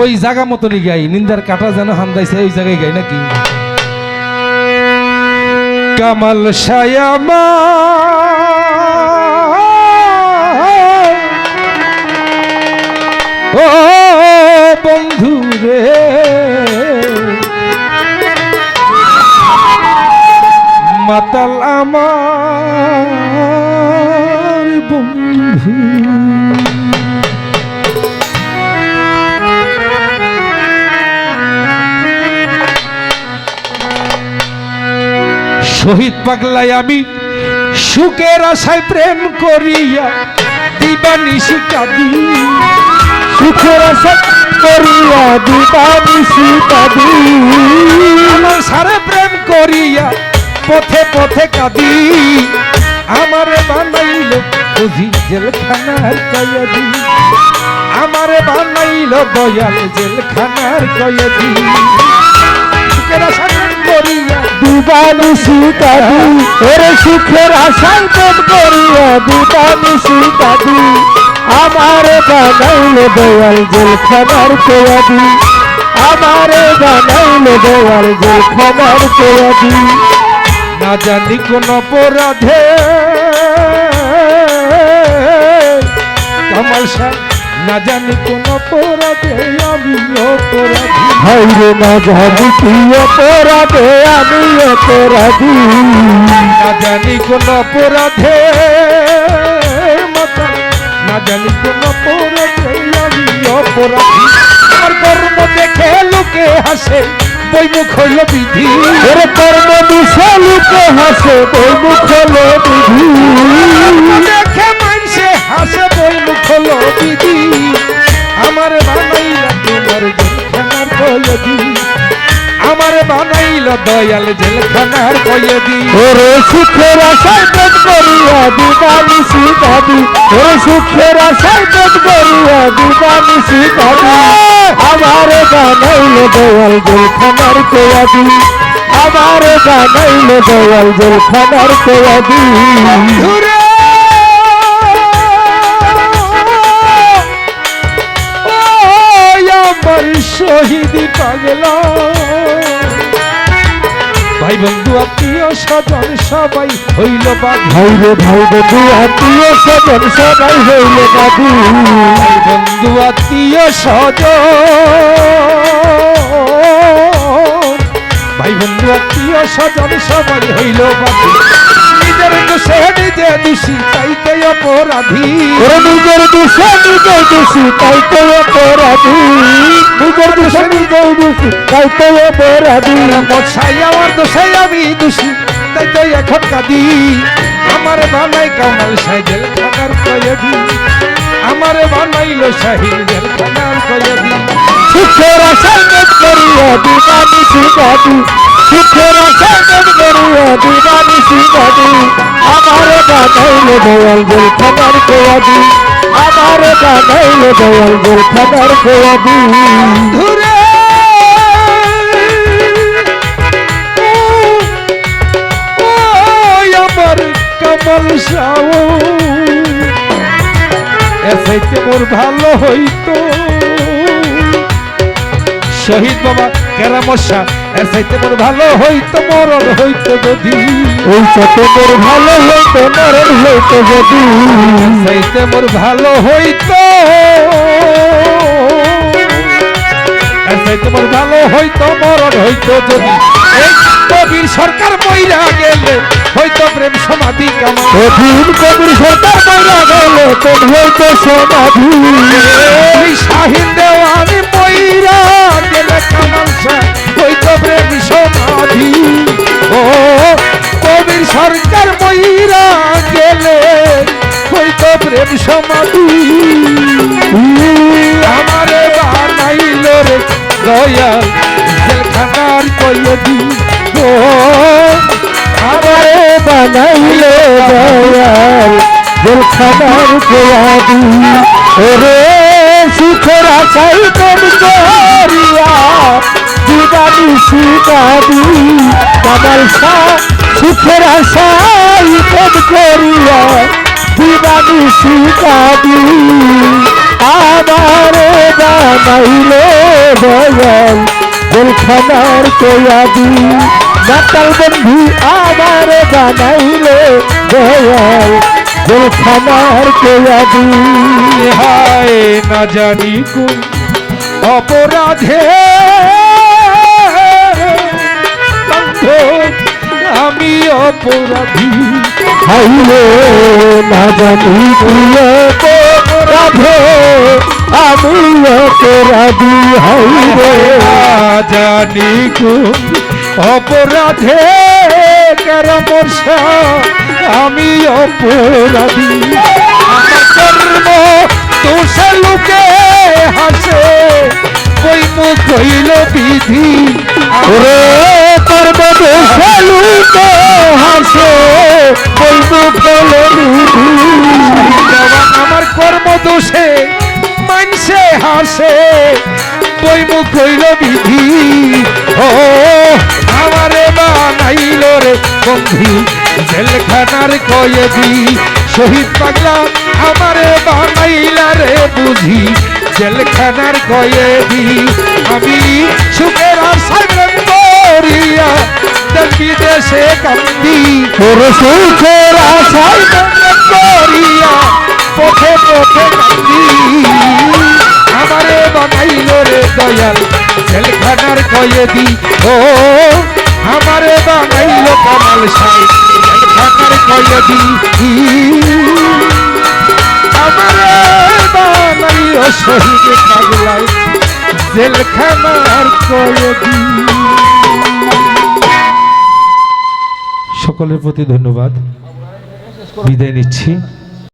ওই জায়গা মতনই গাই, নিন্দার কাটা যেন হান্দাইছে, ওই জায়গায় গাই নাকি? কামাল সায়ামা ও বন্ধু রে। মাতাল আমার বন্ধু। শহীদ পাগলাই আমি সুখের আশায় প্রেম করিয়া দিবানিশি কাঁদি সুখের আশা করিয়া দিবানিশি কাঁদি আমার সারে প্রেম করিয়া পথে পথে কাঁদি। আমারে বানাইল বুঝি জেলখানার কয়েদি। আমারে বানাইল দয়াল জেলখানার কয়েদি। দিবানিশি কাঁদি, ওরে সুখের আশায় প্রেম করিয়া দিবানিশি কাঁদি। আমার বানাইল দয়াল জেলখানার কয়াদি আমার বানাইল দয়াল জেলখানার কয়াদি না জানি কোন অপরাধে সাহেব না জানি কোন অপরাধে আমি অপরাধী। হাইরে না জানি কি অপরাধে আমি অপরাধী? না জানি কোন অপরাধে না জানি কোন অপরাধে আমি অপরাধী। আমার কর্ম দেখে লোকে হাসে বৈমুখ হইল বিধি। ওরে কর্ম বিশালুকে হাসে বই মুখ হলো বিধি দেখে দয়াল জেলখানার কয়েদি ওরে সুখের আশায় পেট করিয়া দিবানি শিখাবি ওরে সুখের আশায় পেট করিয়া দিবানি শিখাবি আমার বানাইল দয়াল জলখানার কয়াদি আমার বানাইল দয়াল জলখানার ওই আমার শহীদ পাগলা। ভাই বন্ধু আত্মীয় স্বজন সবাই হইল বাঘ ভাই রে ভাই বন্ধু আত্মীয় স্বজন সবাই হইল বাবু ভাই বন্ধু আত্মীয় স্বজন। ভাই বন্ধু আত্মীয় স্বজন সবাই হইল বাঘ নিজের দোষে নিজে দোষী তাইতে অপরাধী। নিজের দোষে নিজে দোষী অপরাধী। দোষে দোষী তাই তো অপরাধী মশাই, আমার দোষাই আমি দোষী, তাই তো এখন কাঁদি আমার বানাই কামাল সাইজেল খানার কয়েদি আমার বানাইলো সাহিজেল খানার কয়েদি আশায় মেট করিয়া দিবানি শিবাদি আমার দয়াল ওই আমার কামাল সাও এসাইতে মোর ভালো হইতো। শহীদ বাবা কেরামশা এসাইতে মোর ভালো হইতো মরণ হইতো যদি। ওই সাথে মোর ভালো হইতো মরণ হইতো যদি। এসাইতে মোর ভালো হইতো। এসাইতে মোর ভালো হইতো মরণ হইতো যদি। কবির সরকার মইরা গেলে হয়তো প্রেম সমাধি কামা অধীন কবির সরকার বাইরা গেল তোর হইতো সমাধি। শাহিন দেওয়ানি মইরা গেলে কামাল শাহ সমাধি। ও, কবির সরকার মইরা গেলে হইতো প্রেম সমাধি। আমারে বানাইল রে দয়াল জেলখানার কয়েদি। ও, আমারে বানাইলে দয়াল জলখানার গোয়াদি ওরে সুখের তোর করিয়া দিবানি শিকাদি কামাল সুখের আশাই তোর করিয়া দিবানি শিকাদি আমারে বানাইলে দয়াল, জেলখানার কয়াদি নাতাল বন্ধু আমার বানাইলে দয়াল, জেলখানার কয়াদি হায় না জানি কোন অপরাধে অপরাধী। হাইলে না জানি প্রিয় রাধে আমি অপরাধী হাইলে না জানি কোন অপরাধে আমি অপরাধী। কর্ম দোষে লোকে হাসে ওই মুখ হইল বিধি। ওরে কর্ম জবান আমার কর্ম দোষে মানসে হাসে বইমুখ হইল বিধি। ও, আমারে বানাইল রে বন্ধু, জেলখানার কয়েদি। শহীদ পাগলা আমারে বানাইলা রে বুঝি, জেলখানার কয়েদি। আমি সুখের আশায় করিয়া দেশ বিদেশে কান্দি। তোর সুখের আশায় করিয়া পথে পথে আমারে বানাইল রে দয়াল, জেলখানার কয়েদি। ও, আমারে বানাইল কামাল সাই, জেলখানার কয়েদি। আমারে বানাইল শহীদ জেলখানার কয়েদি। সকলের প্রতি ধন্যবাদ। বিদায় নিচ্ছি।